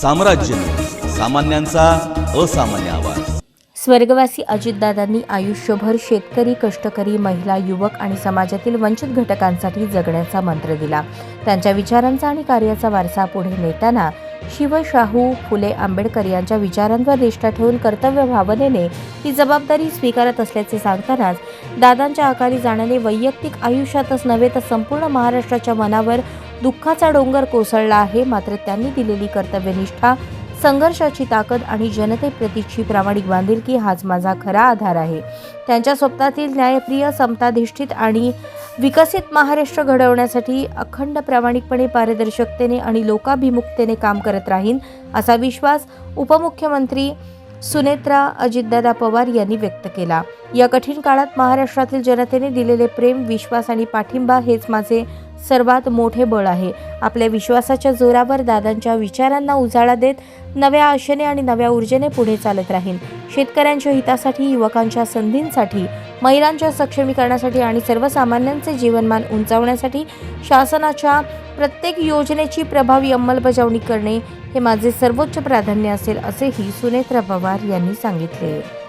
साम्राज्य सामान्यांचा असामान्य आवाज. स्वर्गवासी अजितदादांनी आयुष्यभर शेतकरी कष्टकरी महिला युवक आणि समाजातील वंचित घटकांसाठी जगण्याचा मंत्र दिला. त्यांच्या विचारांचा आणि कार्याचा वारसा पुढे नेताना शिवशाहू फुले आंबेडकर यांच्या विचारांवर निष्ठा ठेवून कर्तव्य भावनेने ही जबाबदारी स्वीकारत असल्याचे सांगतानाच दादांच्या अकाली जाण्याने वैयक्तिक आयुष्यातच नव्हे तर संपूर्ण महाराष्ट्राच्या मनावर दुःखाचा डोंगर कोसळला आहे. मात्र त्यांनी दिलेली कर्तव्यनिष्ठा संघर्षाची ताकद आणि जनतेप्रतीची प्रामाणिक बांधिलकी हाच माझा खरा आधार आहे. त्यांच्या स्वप्नातील न्यायप्रिय समताधिष्ठित आणि विकसित महाराष्ट्र घडवण्यासाठी अखंड प्रामाणिकपणे पारदर्शकतेने आणि लोकाभिमुखतेने काम करत राहीन असा विश्वास उपमुख्यमंत्री सुनेत्रा अजितदादा पवार यांनी व्यक्त केला. या कठीण काळात महाराष्ट्रातील जनतेने दिलेले प्रेम विश्वास आणि पाठिंबा हेच माझे सर्वात मोठे बळ आहे. आपल्या विश्वासाच्या जोरावर दादांच्या विचारांना उजाळा देत नव्या आशेने आणि नव्या ऊर्जेने पुढे चालत राहीन. शेतकऱ्यांच्या हितासाठी युवकांच्या संधींसाठी महिलांच्या सक्षमीकरणासाठी आणि सर्वसामान्यांचे जीवनमान उंचावण्यासाठी शासनाच्या प्रत्येक योजनेची प्रभावी अंमलबजावणी करणे हे माझे सर्वोच्च प्राधान्य असेल असेही सुनेत्रा पवार यांनी सांगितले.